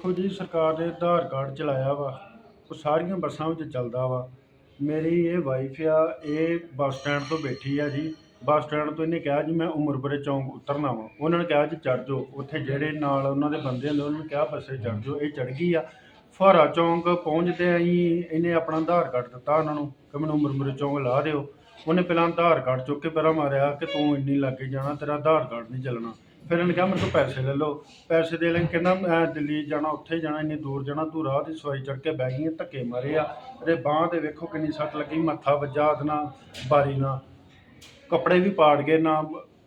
ਦੇਖੋ ਜੀ, ਸਰਕਾਰ ਨੇ ਆਧਾਰ ਕਾਰਡ ਚਲਾਇਆ ਵਾ, ਉਹ ਸਾਰੀਆਂ ਬੱਸਾਂ ਵਿੱਚ ਚੱਲਦਾ ਵਾ। ਮੇਰੀ ਇਹ ਵਾਈਫ ਆ, ਇਹ ਬੱਸ ਸਟੈਂਡ ਤੋਂ ਬੈਠੀ ਆ ਜੀ। ਬੱਸ ਸਟੈਂਡ ਤੋਂ ਇਹਨੇ ਕਿਹਾ ਜੀ, ਮੈਂ ਉਮਰਪੁਰੇ ਚੌਂਕ ਉਤਰਨਾ ਵਾ। ਉਹਨਾਂ ਨੇ ਕਿਹਾ ਜੀ, ਚੜ੍ਹ ਜਾਓ। ਉੱਥੇ ਜਿਹੜੇ ਨਾਲ ਉਹਨਾਂ ਦੇ ਬੰਦੇ ਹੁੰਦੇ, ਉਹਨਾਂ ਨੇ ਕਿਹਾ ਬੱਸੇ ਚੜ੍ਹ ਜਾਓ, ਇਹ ਚੜ੍ਹ ਗਈ ਆ। ਫੁਹਾਰਾ ਚੌਂਕ ਪਹੁੰਚਦੇ ਅਸੀਂ ਇਹਨੇ ਆਪਣਾ ਆਧਾਰ ਕਾਰਡ ਦਿੱਤਾ ਉਹਨਾਂ ਨੂੰ, ਕਿ ਮੈਨੂੰ ਉਮਰਪੁਰੇ ਚੌਂਕ ਲਾ ਦਿਓ। ਉਹਨੇ ਪਹਿਲਾਂ ਆਧਾਰ ਕਾਰਡ ਚੁੱਕ ਕੇ ਪਹਿਲਾਂ ਮਾਰਿਆ, ਕਿ ਤੂੰ ਇੰਨੀ ਲੱਗੇ ਜਾਣਾ, ਤੇਰਾ ਆਧਾਰ ਕਾਰਡ ਨਹੀਂ ਚੱਲਣਾ। ਫਿਰ ਇਹਨੇ ਕਿਹਾ ਮੇਰੇ ਕੋਲ ਪੈਸੇ ਲੈ ਲਓ। ਪੈਸੇ ਦੇ ਲੈ ਕਹਿੰਦਾ ਮੈਂ ਦਿੱਲੀ ਜਾਣਾ ਉੱਥੇ ਜਾਣਾ ਇੰਨੀ ਦੂਰ ਜਾਣਾ ਤੂੰ ਰਾਹ ਦੀ ਸਵਾਰੀ ਚੜ੍ਹ ਕੇ ਬਹਿ ਗਈ ਹੈ, ਧੱਕੇ ਮਾਰੇ ਆ। ਇਹਦੇ ਬਾਂਹ ਤੇ ਵੇਖੋ ਕਿੰਨੀ ਸੱਟ ਲੱਗੀ ਮੱਥਾ ਵੱਜਾ ਉਹਦੇ ਨਾਲ ਬਾਰੀ ਨਾਲ। ਕੱਪੜੇ ਵੀ ਪਾੜ ਗਏ ਨਾ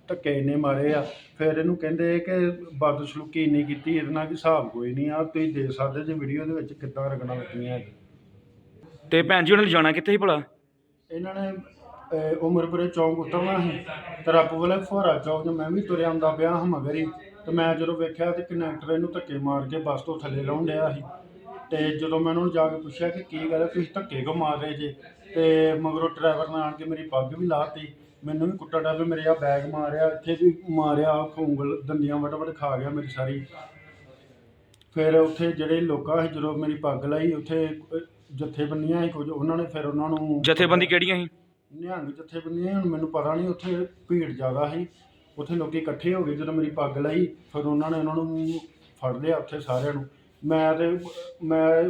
ਧੱਕੇ ਇੰਨੇ ਮਾਰੇ ਆ। ਫਿਰ ਇਹਨੂੰ ਕਹਿੰਦੇ ਕਿ ਬਦਸਲੂਕੀ ਇੰਨੀ ਕੀਤੀ ਇਹਦੇ ਨਾਲ ਵੀ ਹਿਸਾਬ ਕੋਈ ਨਹੀਂ ਆ। ਤੁਸੀਂ ਦੇਖ ਸਕਦੇ ਜੇ ਵੀਡੀਓ ਦੇ ਵਿੱਚ ਕਿੱਦਾਂ ਰਗਣਾ ਲੱਗੀਆਂ ਤੇ ਭੈਣ ਜੀ ਉਹਨਾਂ ਨੇ ਜਾਣਾ ਕਿੱਥੇ ਸੀ ਭਲਾ? ਇਹਨਾਂ ਨੇ ਅਹ, ਉਮਰਪੁਰੇ ਚੌਂਕ ਉਤਰਨਾ ਸੀ ਤੇ ਰੱਬ ਵਾਲੇ ਫੁਹਾਰਾ ਚੌਂਕ 'ਚ ਮੈਂ ਵੀ ਤੁਰਿਆ ਆਉਂਦਾ ਪਿਆ ਹਾਂ ਮਗਰ ਹੀ। ਤੇ ਮੈਂ ਜਦੋਂ ਵੇਖਿਆ ਤੇ ਕਨੈਕਟਰ ਇਹਨੂੰ ਧੱਕੇ ਮਾਰ ਕੇ ਬੱਸ ਤੋਂ ਥੱਲੇ ਲਾਉਣ ਡਿਆ ਸੀ। ਤੇ ਜਦੋਂ ਮੈਂ ਉਹਨਾਂ ਨੂੰ ਜਾ ਕੇ ਪੁੱਛਿਆ ਕਿ ਕੀ ਗੱਲ ਹੈ ਤੁਸੀਂ ਧੱਕੇ ਕਿਉਂ ਮਾਰ ਰਹੇ ਜੇ? ਤੇ ਮਗਰੋਂ ਡਰਾਈਵਰ ਨੇ ਆਣ ਕੇ ਮੇਰੀ ਪੱਗ ਵੀ ਲਾਤੀ ਮੈਨੂੰ ਵੀ ਕੁੱਟਾ ਡਾਬੇ ਮੇਰੇ ਆ ਬੈਗ ਮਾਰਿਆ ਇੱਥੇ ਵੀ ਮਾਰਿਆ ਉਂਗਲ ਦੰਦੀਆਂ ਵਟ ਵਟ ਖਾ ਗਿਆ ਮੇਰੀ ਸਾਰੀ। ਫਿਰ ਉੱਥੇ ਜਿਹੜੇ ਲੋਕਾਂ ਸੀ ਜਦੋਂ ਮੇਰੀ ਪੱਗ ਲਾਈ ਉੱਥੇ ਜਥੇਬੰਦੀਆਂ ਸੀ ਕੁਝ ਉਹਨਾਂ ਨੇ ਫਿਰ ਉਹਨਾਂ ਨੂੰ ਜਥੇਬੰਦੀ ਕਿਹੜੀਆਂ ਸੀ? ਨਿਹੰਗ ਜਥੇਬੰਦੀਆਂ ਹੁਣ ਮੈਨੂੰ ਪਤਾ ਨਹੀਂ ਉੱਥੇ ਭੀੜ ਜ਼ਿਆਦਾ ਸੀ। ਉੱਥੇ ਲੋਕੀ ਇਕੱਠੇ ਹੋ ਗਏ ਜਦੋਂ ਮੇਰੀ ਪੱਗ ਲਈ ਫਿਰ ਉਹਨਾਂ ਨੇ ਉਹਨਾਂ ਨੂੰ ਫੜ ਲਿਆ ਉੱਥੇ ਸਾਰਿਆਂ ਨੂੰ। ਮੈਂ ਤੇ ਮੈਂ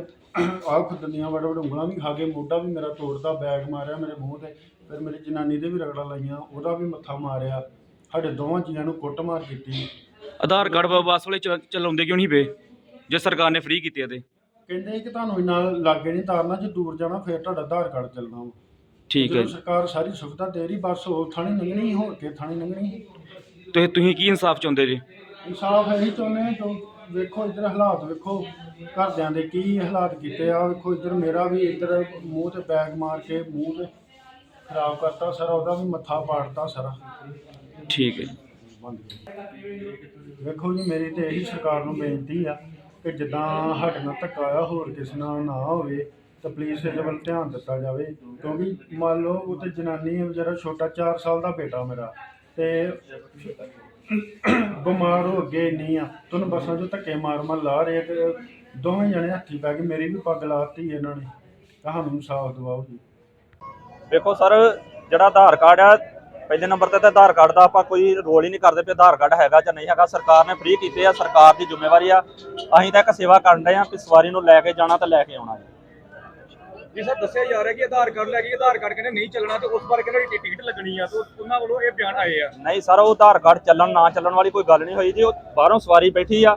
ਆਹ ਖੁਦਨੀਆਂ ਵੜ ਵੜ ਉਂਗਲਾਂ ਵੀ ਖਾ ਕੇ ਮੋਢਾ ਵੀ ਮੇਰਾ ਤੋੜਦਾ ਬੈਗ ਮਾਰਿਆ ਮੇਰੇ ਮੂੰਹ ਤੇ ਫਿਰ ਮੇਰੀ ਜਨਾਨੀ ਦੇ ਵੀ ਰਗੜਾ ਲਾਈਆਂ ਉਹਦਾ ਵੀ ਮੱਥਾ ਮਾਰਿਆ। ਸਾਡੇ ਦੋਵਾਂ ਜੀਆਂ ਨੂੰ ਕੁੱਟਮਾਰ ਕੀਤੀ। ਆਧਾਰ ਕਾਰਡ ਬੱਸ ਵਾਲੇ ਚ- ਚਲਾਉਂਦੇ ਕਿਉਂ ਨਹੀਂ ਪਏ? ਜੇ ਸਰਕਾਰ ਨੇ ਫ੍ਰੀ ਕੀਤੇ ਆ ਤੇ। ਕਹਿੰਦੇ ਕਿ ਤੁਹਾਨੂੰ ਇੰਨਾ ਲਾਗੇ ਨਹੀਂ ਤਾਰਨਾ ਜੇ ਦੂਰ ਜਾਣਾ ਫਿਰ ਤੁਹਾਡਾ ਆਧਾਰ ਕਾਰਡ ਚੱਲਣਾ ਵਾ। ਠੀਕ ਹੈ ਜਦੋਂ ਜੀ। ਸਰਕਾਰ ਸਾਰੀ ਸੁਵਿਧਾ ਦੇ ਰਹੀ ਬੱਸ ਉਹ ਥਾਣੀ ਲੰਘਣੀ ਸੀ, ਹੋਰ ਕੇ ਥਾਣੀ ਲੰਘਣੀ ਸੀ। ਤੇ ਤੁਸੀਂ ਕੀ ਇਨਸਾਫ ਚਾਹੁੰਦੇ ਜੀ? ਇਨਸਾਫ ਇਹੀ ਚਾਹੁੰਦੇ ਹਾਂ ਜੋ ਵੇਖੋ ਇੱਧਰ ਹਾਲਾਤ ਵੇਖੋ ਘਰਦਿਆਂ ਦੇ ਕੀ ਹਾਲਾਤ ਕੀਤੇ ਆ ਵੇਖੋ ਇੱਧਰ ਮੇਰਾ ਵੀ ਇੱਧਰ ਮੂੰਹ ਤੇ ਬੈਗ ਮਾਰ ਕੇ ਮੂੰਹ ਤੇ ਖਰਾਬ ਕਰਤਾ ਸਾਰਾ ਉਹਦਾ ਵੀ ਮੱਥਾ ਪਾੜਤਾ ਸਾਰਾ। ਠੀਕ ਹੈ ਜੀ। ਵੇਖੋ ਜੀ ਮੇਰੀ ਤੇ ਇਹੀ ਸਰਕਾਰ ਨੂੰ ਬੇਨਤੀ ਆ ਕਿ ਜਿੱਦਾਂ ਸਾਡੇ ਨਾਲ ਧੱਕਾ ਆ ਹੋਰ ਕਿਸੇ ਨਾਲ ਨਾ ਹੋਵੇ। ਤਾਂ ਪਲੀਜ਼ ਇਹਦੇ ਵੱਲ ਧਿਆਨ ਦਿੱਤਾ ਜਾਵੇ, ਕਿਉਂਕਿ ਮੰਨ ਲਓ ਉਹ ਤੇ ਜਨਾਨੀ ਹੈ, ਵਿਚਾਰਾ ਛੋਟਾ 4 ਸਾਲ ਦਾ ਬੇਟਾ ਮੇਰਾ, ਤੇ ਬਿਮਾਰ ਹੋ ਅੱਗੇ ਇੰਨੀ ਆ, ਤੁਹਾਨੂੰ ਬੱਸਾਂ 'ਚੋਂ ਧੱਕੇ ਮਾਰ ਮਾਰ ਲਾ ਰਹੇ ਤੇ ਦੋਵੇਂ ਜਣੇ ਹੱਥੀ ਪੈ ਕੇ ਮੇਰੀ ਵੀ ਪੱਗ ਲਾਤੀ ਇਹਨਾਂ ਨੇ ਤੁਹਾਨੂੰ ਇਨਸਾਫ ਦਿਵਾਓ ਜੀ। ਦੇਖੋ ਸਰ, ਜਿਹੜਾ ਆਧਾਰ ਕਾਰਡ ਆ, ਪਹਿਲੇ ਨੰਬਰ ਤੇ ਤਾਂ ਆਧਾਰ ਕਾਰਡ ਦਾ ਆਪਾਂ ਕੋਈ ਰੋਲ ਹੀ ਨਹੀਂ ਕਰਦੇ ਵੀ ਆਧਾਰ ਕਾਰਡ ਹੈਗਾ ਜਾਂ ਨਹੀਂ ਹੈਗਾ, ਸਰਕਾਰ ਨੇ ਫ੍ਰੀ ਕੀਤੇ ਆ, ਸਰਕਾਰ ਦੀ ਜ਼ਿੰਮੇਵਾਰੀ ਆ। ਅਸੀਂ ਤਾਂ ਇੱਕ ਸੇਵਾ ਕਰਨ ਰਹੇ ਆ ਕਿ ਸਵਾਰੀ ਨੂੰ ਲੈ ਕੇ ਜਾਣਾ ਤਾਂ ਲੈ ਕੇ ਆਉਣਾ ਜੀ। ਜੀ ਸਰ ਦੱਸਿਆ ਜਾ ਰਿਹਾ ਕਿ ਆਧਾਰ ਕਾਰਡ ਲੈ ਕੇ ਆਧਾਰ ਕਾਰਡ ਕਹਿੰਦੇ ਨਹੀਂ ਚੱਲਣਾ ਤੇ ਉਸ ਬਾਰੇ ਕਹਿੰਦੇ ਟਿਕਟ ਲੱਗਣੀ ਆ ਤੇ ਉਹਨਾਂ ਵੱਲੋਂ ਇਹ ਬਿਆਨ ਆਏ ਆ। ਨਹੀਂ ਸਰ ਉਹ ਆਧਾਰ ਕਾਰਡ ਚੱਲਣ ਨਾ ਚੱਲਣ ਵਾਲੀ ਕੋਈ ਗੱਲ ਨਹੀਂ ਹੋਈ ਜੀ। ਉਹ ਬਾਹਰੋਂ ਸਵਾਰੀ ਬੈਠੀ ਆ।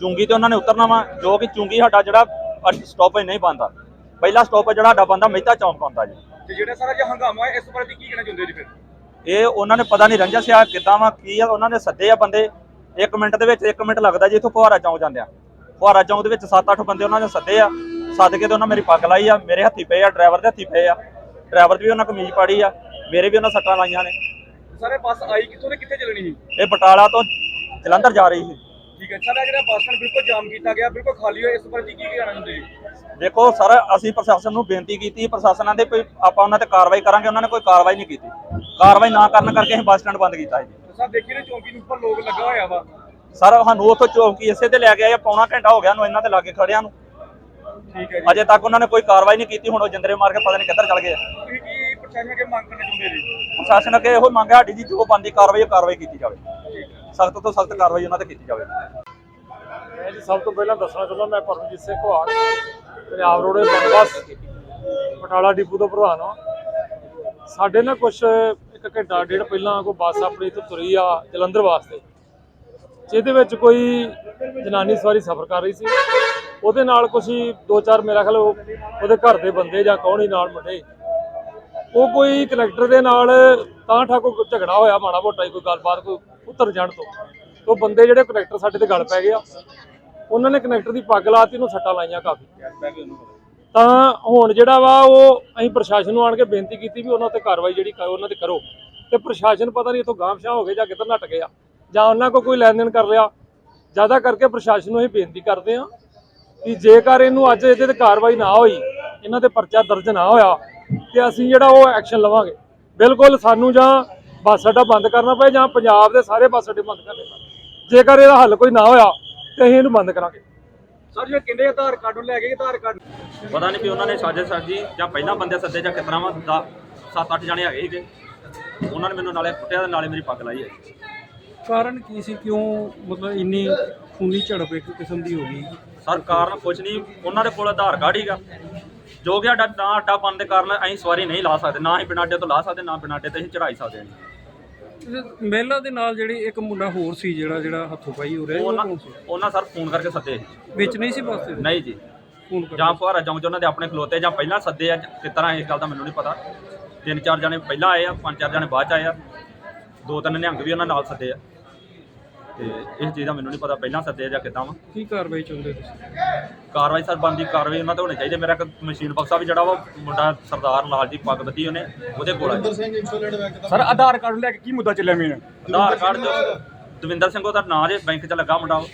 ਚੁੰਗੀ ਤੇ ਉਹਨਾਂ ਨੇ ਉਤਰਨਾ ਵਾ ਜੋ ਕਿ ਚੁੰਗੀ ਸਾਡਾ ਜਿਹੜਾ ਸਟਾਪੇਜ ਨਹੀਂ ਬੰਦਾ। ਪਹਿਲਾ ਸਟਾਪੇਜ ਜਿਹੜਾ ਸਾਡਾ ਬੰਦਾ ਮਹਿਤਾ ਚੌਂਕ ਬੰਦਾ ਜੀ। ਤੇ ਜਿਹੜਾ ਸਾਰਾ ਜੇ ਹੰਗਾਮਾ ਹੈ ਇਸ ਬਾਰੇ ਕੀ ਕਹਿਣਾ ਚਾਹੁੰਦੇ ਜੀ ਫਿਰ? ਇਹ ਉਹਨਾਂ ਨੇ ਪਤਾ ਨਹੀਂ ਰੰਜਸ ਆ ਕਿੱਦਾਂ ਵਾ ਕੀ ਆ ਉਹਨਾਂ ਨੇ ਸੱਦੇ ਆ ਬੰਦੇ। 1 ਮਿੰਟ ਦੇ ਵਿੱਚ 1 ਮਿੰਟ ਲੱਗਦਾ ਜੀ ਇੱਥੋਂ ਫੁਹਾਰਾ ਚੌਂਕ ਜਾਂਦੇ ਆ ਫੁਹਾਰਾ ਚੌਂਕ ਦੇ ਵਿੱਚ 7-8 ਬੰਦੇ ਉਹਨਾਂ ਨੇ ਸੱਦੇ ਆ। ਸੱਦ ਕੇ ਤੇ ਉਹਨਾਂ ਮੇਰੀ ਪੱਗ ਲਾਈ ਆ ਮੇਰੇ ਹੱਥੀ ਪਏ ਆ ਡਰਾਈਵਰ ਦੇ ਹੱਥੀ ਪਏ ਆ। ਡਰਾਈਵਰ ਦੀ ਵੀ ਉਹਨਾਂ ਕਮੀਜ਼ ਪਾੜੀ ਆ ਮੇਰੇ ਵੀ ਉਹਨਾਂ ਸੱਟਾਂ ਲਾਈਆਂ ਨੇ। ਸਾਰੇ ਬੱਸ ਆਈ ਕਿੱਥੋਂ ਤੇ ਕਿੱਥੇ ਚੱਲਣੀ ਸੀ? ਇਹ ਬਟਾਲਾ ਤੋਂ ਜਲੰਧਰ ਜਾ ਰਹੀ ਸੀ। ਠੀਕ ਹੈ ਸਰ ਇਹ ਜਿਹੜਾ ਬੱਸ ਸਟੈਂਡ ਬਿਲਕੁਲ ਜਾਮ ਕੀਤਾ ਗਿਆ ਬਿਲਕੁਲ ਖਾਲੀ ਹੋਇਆ ਇਸ ਬਾਰੇ ਤੁਸੀਂ ਕੀ ਕਹਿਣਾ ਚਾਹੁੰਦੇ ਜੀ ਦੇਖੋ ਸਰ ਅਸੀਂ ਪ੍ਰਸ਼ਾਸਨ ਨੂੰ ਬੇਨਤੀ ਕੀਤੀ ਪ੍ਰਸ਼ਾਸਨਾਂ ਦੇ ਕੋਈ ਆਪਾਂ ਉਹਨਾਂ ਤੇ ਕਾਰਵਾਈ ਕਰਾਂਗੇ ਉਹਨਾਂ ਨੇ ਕੋਈ ਕਾਰਵਾਈ ਨਹੀਂ ਕੀਤੀ। ਕਾਰਵਾਈ ਨਾ ਕਰਨ ਕਰਕੇ ਅਸੀਂ ਬੱਸ ਸਟੈਂਡ ਬੰਦ ਕੀਤਾ ਜੀ। ਤੇ ਸਰ ਦੇਖੀ ਨੇ ਚੌਂਕੀ ਦੇ ਉੱਪਰ ਲੋਕ ਲੱਗਾ ਹੋਇਆ ਵਾ। ਸਰ ਸਾਨੂੰ ਉੱਥੋਂ ਚੌਕੀ ਇਸੇ ਤੇ ਲੈ ਕੇ ਆਏ ਪੌਣਾ ਘੰਟਾ ਹੋ ਗਿਆ ਨੂੰ ਇਹਨਾਂ ਦੇ ਲਾਗੇ ਖੜਿਆਂ ਨੂੰ। ਅਜੇ ਤੱਕ ਉਹਨਾਂ ਨੇ ਕੋਈ ਕਾਰਵਾਈ ਨਹੀਂ ਕੀਤੀ ਹੁਣ ਉਹ ਜਿੰਦਰੇ ਮਾਰ ਕੇ ਪਤਾ ਨਹੀਂ ਕਿੱਧਰ ਚਲ ਗਏ ਕੀ ਪ੍ਰਸ਼ਾਸਨ ਅੱਗੇ ਮੰਗ ਕਰਨਾ ਚਾਹੁੰਦੇ ਜੀ? ਪ੍ਰਸ਼ਾਸਨ ਅੱਗੇ ਇਹੋ ਮੰਗ ਹੈ ਸਾਡੀ ਜੀ ਜੋ ਬੰਦੀ ਕਾਰਵਾਈ ਉਹ ਕਾਰਵਾਈ ਕੀਤੀ ਜਾਵੇ। ਸਖਤ ਤੋਂ ਸਖਤ ਕਾਰਵਾਈ ਉਹਨਾਂ ਤੇ ਕੀਤੀ ਜਾਵੇ। ਮੈਂ ਜੀ ਸਭ ਤੋਂ ਪਹਿਲਾਂ ਦੱਸਣਾ ਚਾਹੁੰਦਾ ਮੈਂ ਪਰਮਜੀਤ ਸਿੰਘ ਘਵਾੜ ਪੰਜਾਬ ਰੋਡ ਦੇ ਬੰਦਬਸ ਬਟਾਲਾ ਡਿਪੂ ਤੋਂ ਪ੍ਰਧਾਨ ਹਾਂ। ਸਾਡੇ ਨਾਲ ਕੁਝ ਇੱਕ ਘੰਟਾ ਡੇਢ ਪਹਿਲਾਂ ਕੋਈ ਬੱਸ ਆਪਣੀ ਇੱਥੋਂ ਤੁਰੀ ਆ ਜਲੰਧਰ ਵਾਸਤੇ। ਜਿਹਦੇ ਵਿੱਚ ਕੋਈ ਜਨਾਨੀ ਸਵਾਰੀ ਸਫ਼ਰ ਕਰ ਰਹੀ ਸੀ। ਉਹਦੇ ਨਾਲ ਕੁਝ ਹੀ ਦੋ ਚਾਰ ਮੇਰਾ ਖਿਆਲ ਉਹਦੇ ਘਰ ਦੇ ਬੰਦੇ ਜਾਂ ਕੌਣ ਹੀ ਨਾਲ ਮੁੰਡੇ। ਉਹ ਕੋਈ ਕਨੈਕਟਰ ਦੇ ਨਾਲ ਤਾਂ ਠਾਕੋ ਝਗੜਾ ਹੋਇਆ, ਮਾੜਾ ਮੋਟਾ ਹੀ ਕੋਈ ਗੱਲਬਾਤ, ਕੋਈ ਉੱਤਰ ਜਾਣ ਤੋਂ। ਉਹ ਬੰਦੇ ਜਿਹੜੇ ਕਨੈਕਟਰ ਸਾਡੇ ਤੇ ਗੱਲ ਪੈ ਗਏ ਆ, ਉਹਨਾਂ ਨੇ ਕਨੈਕਟਰ ਦੀ ਪੱਗ ਲਾਤੀ, ਉਹਨੂੰ ਸੱਟਾਂ ਲਾਈਆਂ ਕਾਫੀ। ਤਾਂ ਹੁਣ ਜਿਹੜਾ ਵਾ ਉਹ ਅਸੀਂ ਪ੍ਰਸ਼ਾਸਨ ਨੂੰ ਆਣ ਕੇ ਬੇਨਤੀ ਕੀਤੀ ਵੀ ਉਹਨਾਂ ਤੇ ਕਾਰਵਾਈ ਜਿਹੜੀ ਕਰੋ, ਉਹਨਾਂ ਤੇ ਕਰੋ। ਤੇ ਪ੍ਰਸ਼ਾਸਨ ਪਤਾ ਨਹੀਂ ਇਥੋਂ ਗਾਂਵਸ਼ਾ ਹੋ ਗਏ ਜਾਂ ਕਿੱਧਰ ਨੱਟ ਗਿਆ ਜਾਂ ਉਹਨਾਂ ਕੋ ਕੋਈ ਲੈਣ ਦੇਣ ਕਰ ਲਿਆ ਜ਼ਿਆਦਾ ਕਰਕੇ ਪ੍ਰਸ਼ਾਸਨ ਨੂੰ ਅਸੀਂ ਬੇਨਤੀ ਕਰਦੇ ਹਾਂ ਕਿ ਜੇਕਰ ਇਹਨੂੰ ਅੱਜ ਇਹਦੇ ਤੇ ਕਾਰਵਾਈ ਨਾ ਹੋਈ ਇਹਨਾਂ ਤੇ ਪਰਚਾ ਦਰਜ ਨਾ ਹੋਇਆ ਤੇ ਅਸੀਂ ਜਿਹੜਾ ਉਹ ਐਕਸ਼ਨ ਲਵਾਂਗੇ। ਬਿਲਕੁਲ ਸਾਨੂੰ ਜਾਂ ਬੱਸ ਅੱਡਾ ਬੰਦ ਕਰਨਾ ਪਏ ਜਾਂ ਪੰਜਾਬ ਦੇ ਸਾਰੇ ਬੱਸ ਅੱਡੇ ਬੰਦ ਕਰਨੇ ਪੈਣ ਜੇਕਰ ਇਹਦਾ ਹੱਲ ਕੋਈ ਨਾ ਹੋਇਆ ਤੇ ਅਸੀਂ ਇਹਨੂੰ ਬੰਦ ਕਰਾਂਗੇ। ਸਰ ਜੇ ਕਹਿੰਦੇ ਆਧਾਰ ਕਾਰਡ ਨੂੰ ਲੈ ਕੇ ਆਧਾਰ ਕਾਰਡ ਪਤਾ ਨਹੀਂ ਵੀ ਉਹਨਾਂ ਨੇ ਸਾਜੇ ਸਾਜੀ ਜਾਂ ਪਹਿਲਾਂ ਬੰਦੇ ਸੱਦੇ ਜਾਂ ਕਿਤਨਾ ਵਾ ਸੱਤ ਅੱਠ ਜਣੇ ਹੈਗੇ ਸੀਗੇ। ਉਹਨਾਂ ਨੇ ਮੈਨੂੰ ਨਾਲੇ ਕੁੱਟਿਆ ਤੇ ਨਾਲੇ ਮੇਰੀ ਪੱਗ ਲਾਈ ਹੈ। ਕਾਰਨ ਕੀ ਸੀ? ਕਿਉਂ ਮਤਲਬ ਇੰਨੀ ਖੂਨੀ ਝੜਪ ਇੱਕ ਕਿਸਮ ਦੀ ਹੋ ਗਈ? ਸਰ ਕਾਰਨ ਕੁਝ ਨਹੀਂ। ਉਹਨਾਂ ਦੇ ਕੋਲ ਆਧਾਰ ਕਾਰਡ ਹੀਗਾ ਜੋ ਕਿ ਸਾਡਾ ਨਾ ਅੱਡਾ ਬੰਦ ਦੇ ਕਾਰਨ ਅਸੀਂ ਸਵਾਰੀ ਨਹੀਂ ਲਾ ਸਕਦੇ। ਨਾ ਹੀ ਬਿਨਾਂ ਅੱਡੇ ਤੋਂ ਲਾ ਸਕਦੇ ਨਾ ਬਿਨਾਂ ਅੱਡੇ ਤੇ ਅਸੀਂ ਚੜਾਈ ਸਕਦੇ ਹਾਂ। ਮਹਿਲਾ ਦੇ ਨਾਲ ਜਿਹੜੀ ਇੱਕ ਮੁੰਡਾ ਹੋਰ ਸੀ ਜਿਹੜਾ ਜਿਹੜਾ ਹੱਥੋਂ ਪਾਈ ਹੋ ਰਿਹਾ ਉਹ ਉਹਨਾਂ ਸੀ? ਉਹਨਾਂ ਸਰ ਫੋਨ ਕਰਕੇ ਸੱਦੇ ਵਿੱਚ ਨਹੀਂ ਸੀ ਬੱਸ ਨਹੀਂ ਜੀ। ਫੋਨ ਕਰ ਜਾਂ ਫੁਹਾਰਾ ਚੌਂਕ 'ਚ ਉਹਨਾਂ ਦੇ ਆਪਣੇ ਖਲੋਤੇ ਜਾਂ ਪਹਿਲਾਂ ਸੱਦੇ ਆ ਕਿਸ ਤਰ੍ਹਾਂ ਇਸ ਗੱਲ ਦਾ ਮੈਨੂੰ ਨਹੀਂ ਪਤਾ। ਤਿੰਨ ਚਾਰ ਜਣੇ ਪਹਿਲਾਂ ਆਏ ਆ ਪੰਜ ਚਾਰ ਜਣੇ ਬਾਅਦ ਚ ਆਏ ਆ। ਦੋ ਤਿੰਨ ਨਿਹੰਗ ਵੀ ਉਹਨਾਂ ਨਾਲ ਸੱਦੇ ਆ। ਤੇ ਇਸ ਚੀਜ਼ ਦਾ ਮੈਨੂੰ ਨਹੀਂ ਪਤਾ ਪਹਿਲਾਂ ਸੱਦੇ ਜਾਂ ਕਿੱਦਾਂ ਵਾ। ਕੀ ਕਾਰਵਾਈ ਚਾਹੁੰਦੇ ਤੁਸੀਂ? ਕਾਰਵਾਈ ਸਰ ਬੰਦੀ ਕਾਰਵਾਈ ਉਹਨਾਂ ਤੇ ਹੋਣੀ ਚਾਹੀਦੀ ਮੇਰਾ ਇੱਕ ਮਸ਼ੀਨ ਬਕਸਾ ਵੀ ਜਿਹੜਾ ਵਾ ਮੁੰਡਾ ਸਰਦਾਰ ਲਾਲ ਜੀ ਪੱਗ ਬੱਧੀ ਉਹਨੇ ਉਹਦੇ ਕੋਲ ਆ। ਸਰ ਆਧਾਰ ਕਾਰਡ ਲੈ ਕੇ ਕੀ ਮੁੱਦਾ ਚੱਲਿਆ ਮੇਨ? ਆਧਾਰ ਕਾਰਡ ਜੋ ਦਵਿੰਦਰ ਸਿੰਘ ਉਹਦਾ ਨਾਂ ਜੇ ਬੈਂਕ 'ਚ ਲੱਗਾ ਮੁੰਡਾ। ਉਹ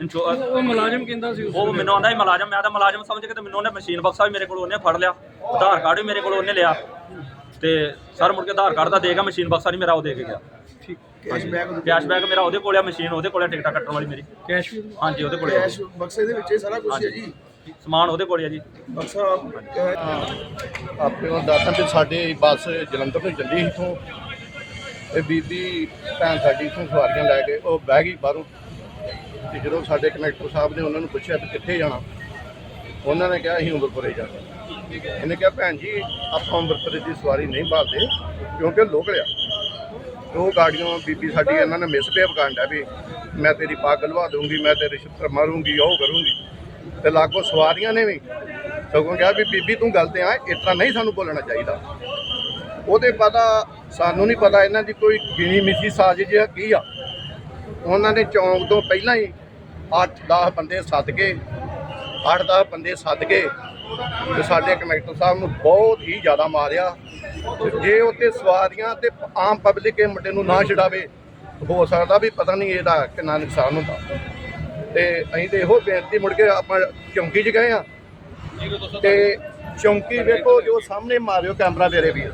ਇੰਸ਼ੋ- ਉਹ ਮੁਲਾਜ਼ਮ ਕਹਿੰਦਾ ਸੀ ਉਸ ਉਹ ਮੈਨੂੰ ਆਂਦਾ ਸੀ ਮੁਲਾਜ਼ਮ ਮੈਂ ਤਾਂ ਮੁਲਾਜ਼ਮ ਸਮਝ ਕੇ ਤੇ ਮੈਨੂੰ ਉਹਨੇ ਮਸ਼ੀਨ ਬਕਸਾ ਵੀ ਮੇਰੇ ਕੋਲ ਉਹਨੇ ਫੜ ਲਿਆ। ਆਧਾਰ ਕਾਰਡ ਵੀ ਮੇਰੇ ਕੋਲ ਉਹਨੇ ਲਿਆ। ਤੇ ਸਰ ਮੁੜ ਕੇ ਆਧਾਰ ਕਾਰਡ ਦਾ ਦੇਗਾ ਮਸ਼ੀਨ ਬਕਸਾ ਨਹੀਂ ਮੇਰਾ ਉਹ ਦੇ ਕੇ ਗਿਆ। ਠੀਕ। ਕੈਸ਼ ਬੈਕ ਮੇਰਾ ਉਹਦੇ ਕੋਲ ਆ ਮਸ਼ੀਨ ਉਹਦੇ ਕੋਲ ਆ ਟਿਕਟਾਂ ਕੱਟਣ ਵਾਲੀ ਮੇਰੀ। ਕੈਸ਼ ਵੀ ਹਾਂਜੀ ਉਹਦੇ ਕੋਲ ਆ ਕੈਸ਼ ਬਕਸੇ ਦੇ ਵਿੱਚ ਇਹ ਸਾਰਾ ਕੁਝ ਹੈ ਜੀ। ਸਮਾਨ ਉਹਦੇ ਕੋਲ ਆ ਜੀ। ਬਕਸਾ ਆਪਣੇ ਉਹ ਦੱਸਣ ਤੇ ਸਾਡੇ ਬੱਸ ਜਲੰਧਰ ਤੋਂ ਚੱਲੀ ਇਥੋਂ। ਇਹ ਬੀਬੀ ਭੈਣ ਸਾਡੀ ਇਥੋਂ ਸਵਾਰੀਆਂ ਲੈ ਕੇ ਉਹ ਬਹਿ ਗਈ ਬਾਹਰੋਂ। ਤੇ ਜਦੋਂ ਸਾਡੇ ਕਨੈਕਟਰ ਸਾਹਿਬ ਨੇ ਉਹਨਾਂ ਨੂੰ ਪੁੱਛਿਆ ਵੀ ਕਿੱਥੇ ਜਾਣਾ ਉਹਨਾਂ ਨੇ ਕਿਹਾ ਅਸੀਂ ਉਮਰਪੁਰੇ ਜਾਣਾ। ਇਹਨੇ ਕਿਹਾ ਭੈਣ ਜੀ ਆਪਾਂ ਉਮਰਪੁਰੇ ਦੀ ਸਵਾਰੀ ਨਹੀਂ ਭਾਲਦੇ ਕਿਉਂਕਿ ਲੋਕਲ ਆ। ਉਹ ਗਾੜੀਆਂ ਬੀਬੀ ਸਾਡੀ ਇਹਨਾਂ ਨੇ ਮਿਸਬਿਹੇਵ ਕਰਨ ਡਿਆ ਵੀ ਮੈਂ ਤੇਰੀ ਪੱਗ ਲਵਾ ਦੂੰਗੀ ਮੈਂ ਤੇਰੇ ਛਿੱਤਰ ਮਾਰੂੰਗੀ, ਉਹ ਕਰੂੰਗੀ। ਤੇ ਲਾਗੋ ਸਵਾਰੀਆਂ ਨੇ ਵੀ ਸਗੋਂ ਕਿਹਾ ਵੀ ਬੀਬੀ ਤੂੰ ਗਲਤ ਆ ਇਸ ਨਹੀਂ ਸਾਨੂੰ ਬੋਲਣਾ ਚਾਹੀਦਾ। ਉਹਦੇ ਪਤਾ ਸਾਨੂੰ ਨਹੀਂ ਪਤਾ ਇਹਨਾਂ ਦੀ ਕੋਈ ਗਿਣੀ ਮਿਸ਼ੀ ਸਾਜ਼ਿਸ਼ ਕੀ ਆ। ਉਹਨਾਂ ਨੇ ਚੌਂਕ ਤੋਂ ਪਹਿਲਾਂ ਹੀ 8-10 ਬੰਦੇ ਸੱਦ ਕੇ 8-10 ਬੰਦੇ ਸੱਦ ਕੇ ਤੇ ਸਾਡੇ ਕਨੈਕਟਰ ਸਾਹਿਬ ਨੂੰ ਬਹੁਤ ਹੀ ਜ਼ਿਆਦਾ ਮਾਰਿਆ। ਜੇ ਉੱਤੇ ਸਵਾਰੀਆਂ ਤੇ ਆਮ ਪਬਲਿਕ ਇਹ ਮੁੰਡੇ ਨੂੰ ਨਾ ਛਡਾਵੇ ਹੋ ਸਕਦਾ ਵੀ ਪਤਾ ਨਹੀਂ ਇਹਦਾ ਕਿੰਨਾ ਨੁਕਸਾਨ ਹੁੰਦਾ। ਤੇ ਅਸੀਂ ਤੇ ਇਹੋ ਬੇਨਤੀ ਮੁੜ ਕੇ ਆਪਾਂ ਚੌਂਕੀ 'ਚ ਗਏ ਆ ਤੇ ਚੌਂਕੀ ਵੇਖੋ ਜੋ ਸਾਹਮਣੇ ਮਾਰਿਓ ਕੈਮਰਾ ਮੇਰੇ ਵੀਰ।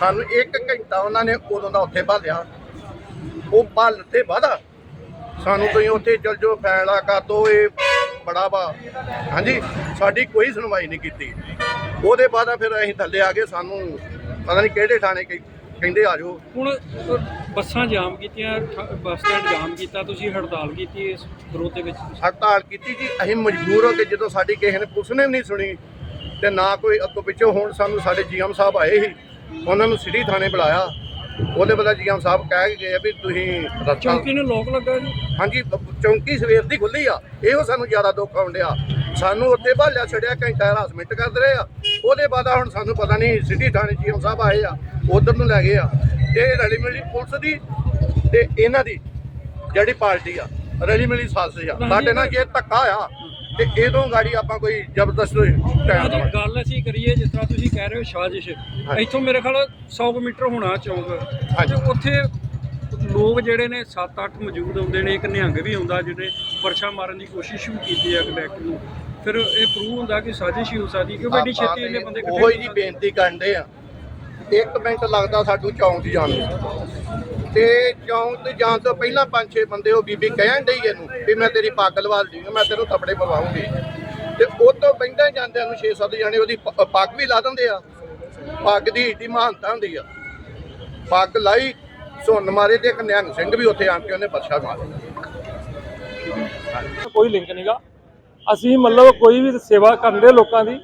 ਸਾਨੂੰ 1 ਘੰਟਾ ਉਹਨਾਂ ਨੇ ਉਦੋਂ ਦਾ ਉੱਥੇ ਭਾਲਿਆ। ਉਹ ਭੱਲ ਤੇ ਵਾਦਾ ਸਾਨੂੰ ਤੁਸੀਂ ਉੱਥੇ ਚਲ ਜਾਓ ਫੈਸਲਾ ਕਰ ਦੋ ਇਹ ਬੜਾ ਵਾ। ਹਾਂਜੀ ਸਾਡੀ ਕੋਈ ਸੁਣਵਾਈ ਨਹੀਂ ਕੀਤੀ। ਉਹਦੇ ਬਾਅਦ ਫਿਰ ਅਸੀਂ ਥੱਲੇ ਆ ਗਏ ਸਾਨੂੰ ਪਤਾ ਨਹੀਂ ਕਿਹੜੇ ਥਾਣੇ ਕਹਿ- ਕਹਿੰਦੇ ਆ ਜਾਓ। ਹੁਣ ਅ, ਬੱਸਾਂ ਜਾਮ ਕੀਤੀਆਂ ਠ- ਬੱਸ ਸਟੈਂਡ ਜਾਮ ਕੀਤਾ ਤੁਸੀਂ ਹੜਤਾਲ ਕੀਤੀ ਇਸ ਵਿਰੋਧ ਦੇ ਵਿੱਚ? ਹੜਤਾਲ ਕੀਤੀ ਜੀ ਅਸੀਂ ਮਜਬੂਰ ਹੋ ਕੇ ਜਦੋਂ ਸਾਡੀ ਕਿਸੇ ਨੇ ਪੁਲਿਸ ਨੇ ਵੀ ਨਹੀਂ ਸੁਣੀ ਤੇ ਨਾ ਕੋਈ ਅੱਗੋਂ ਪਿੱਛੋਂ ਹੁਣ ਸਾਨੂੰ ਸਾਡੇ ਜੀਐਮ ਸਾਹਿਬ ਆਏ ਸੀ ਉਹਨਾਂ ਨੂੰ ਸਿਟੀ ਥਾਣੇ ਬੁਲਾਇਆ। ਉਹਦੇ ਬਦਲੇ ਜੀਐਮ ਸਾਹਿਬ ਕਹਿ ਕੇ ਗਏ ਆ ਵੀ ਤੁਸੀਂ ਰਸਤਾ ਚੌਂਕੀ ਨੂੰ ਲੋਕ ਲੱਗਾ ਜੀ? ਹਾਂਜੀ ਬ- ਚੌਂਕੀ ਸਵੇਰ ਦੀ ਖੁੱਲੀ ਆ ਇਹੋ ਸਾਨੂੰ ਜ਼ਿਆਦਾ ਦੁੱਖ ਆਉਂਦਿਆ ਸਾਨੂੰ ਉੱਥੇ ਭਾਲਿਆ ਛੜਿਆ ਘੰਟਾ ਹਰਾਸਮੈਂਟ ਕਰਦੇ ਰਹੇ ਆ। ਉਹਦੇ ਬਾਅਦ ਹੁਣ ਸਾਨੂੰ ਪਤਾ ਨਹੀਂ ਸਿਟੀ ਥਾਣੇ ਜੀਐਮ ਸਾਹਿਬ ਆਏ ਆ ਉਧਰ ਨੂੰ ਲੈ ਗਏ ਆ। ਇਹ ਰਲੀ ਮਿਲੀ ਪੁਲਿਸ ਦੀ ਤੇ ਇਹਨਾਂ ਦੀ ਜਿਹੜੀ ਪਾਰਟੀ ਆ ਰਲੀ ਮਿਲੀ ਸਾਜ਼ਿਸ਼ ਆ। ਸਾਡੇ ਨਾਲ ਜੇ ਧੱਕਾ ਆ ਤੇ ਇਹਦੋਂ ਗਾੜੀ ਆਪਾਂ ਕੋਈ ਜ਼ਬਰਦਸਤ ਟਾਈਮ ਉਹਦੀ ਗੱਲ ਅਸੀਂ ਕਰੀਏ ਜਿਸ ਤਰ੍ਹਾਂ ਤੁਸੀਂ ਕਹਿ ਰਹੇ ਹੋ ਸਾਜ਼ਿਸ਼ ਇੱਥੋਂ ਮੇਰੇ ਖਿਆਲ 100 ਕੁ ਮੀਟਰ ਹੋਣਾ ਚੌਂਕ। ਤੇ ਉੱਥੇ ਲੋਕ ਜਿਹੜੇ ਨੇ 7-8 ਮੌਜੂਦ ਹੁੰਦੇ ਨੇ ਇੱਕ ਨਿਹੰਗ ਵੀ ਹੁੰਦਾ ਜਿਹਨੇ ਪਰਛਾ ਮਾਰਨ ਦੀ ਕੋਸ਼ਿਸ਼ ਵੀ ਕੀਤੀ ਹੈ ਕਨੈਕਟ ਨੂੰ। ਫਿਰ ਇਹ ਪ੍ਰੂਵ ਹੁੰਦਾ ਕਿ ਸਾਜ਼ਿਸ਼ ਹੀ ਹੋ ਸਕਦੀ ਕਿਉਂਕਿ ਐਡੀ ਛੇਤੀ ਇਹਨੇ ਬੰਦੇ ਇਕੱਠੇ ਉਹੀ ਜੀ ਬੇਨਤੀ ਕਰਦੇ ਆ ਇੱਕ ਮਿੰਟ ਲੱਗਦਾ ਸਾਨੂੰ ਚੌਂਕ 'ਚ ਜਾਣ ਨੂੰ। ਤੇ ਚੌਂਕ 'ਤੇ ਜਾਣ ਤੋਂ ਪਹਿਲਾਂ ਪੰਜ ਛੇ ਬੰਦੇ ਉਹ ਬੀਬੀ ਕਹਿਣ ਡਈ ਇਹਨੂੰ ਵੀ ਮੈਂ ਤੇਰੀ ਪੱਗ ਲਵਾ ਲਈ ਮੈਂ ਤੈਨੂੰ ਥੱਪੜੇ ਪਵਾਉਂਗੀ। ਤੇ ਉਹ ਤੋਂ ਬੈਂਦਾ ਜਾਂਦਿਆਂ ਨੂੰ 6-7 ਜਣੇ ਉਹਦੀ ਪੱਗ ਵੀ ਲਾ ਦਿੰਦੇ ਆ। ਪੱਗ ਦੀ ਏਡੀ ਮਹਾਨਤਾ ਹੁੰਦੀ ਆ। ਪੱਗ ਲਾਈ ਸੁੰਨ ਮਾਰੇ ਤੇ ਇੱਕ ਨਿਹੰਗ ਸਿੰਘ ਵੀ ਉੱਥੇ ਆਣ ਕੇ ਉਹਨੇ ਬੱਚਾ ਮਾਰਿਆ। ਕੋਈ ਲਿੰਕ ਨਹੀਂਗਾ ਅਸੀਂ ਮਤਲਬ ਕੋਈ ਵੀ ਸੇਵਾ ਕਰਨ ਦੇ ਲੋਕਾਂ ਦੀ,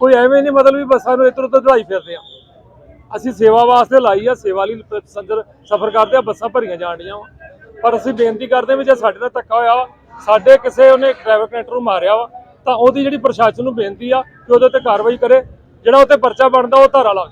ਕੋਈ ਐਵੇਂ ਨਹੀਂ ਮਤਲਬ ਵੀ ਬੱਸਾਂ ਨੂੰ ਇੱਧਰ ਉੱਧਰ ਢਾਈ ਫਿਰਦੇ ਆ। ਅਸੀਂ ਸੇਵਾ ਵਾਸਤੇ ਲਾਈ ਆ, ਸੇਵਾ ਲਈ ਸੰਦਰ ਸਫ਼ਰ ਕਰਦੇ ਆ, ਬੱਸਾਂ ਭਰੀਆਂ ਜਾਣੀਆਂ ਵਾ। ਪਰ ਅਸੀਂ ਬੇਨਤੀ ਕਰਦੇ ਵੀ ਜੇ ਸਾਡੇ ਨਾਲ ਧੱਕਾ ਹੋਇਆ ਵਾ, ਸਾਡੇ ਕਿਸੇ ਉਹਨੇ ਡਰਾਈਵਰ ਕਨੈਕਟਰ ਨੂੰ ਮਾਰਿਆ ਵਾ, ਤਾਂ ਉਹਦੀ ਜਿਹੜੀ ਪ੍ਰਸ਼ਾਸਨ ਨੂੰ ਬੇਨਤੀ ਆ ਕਿ ਉਹਦੇ ਤੇ ਕਾਰਵਾਈ ਕਰੇ, ਜਿਹੜਾ ਉੱਤੇ ਪਰਚਾ ਬਣਦਾ ਉਹ ਧਾਰਾ ਲਾ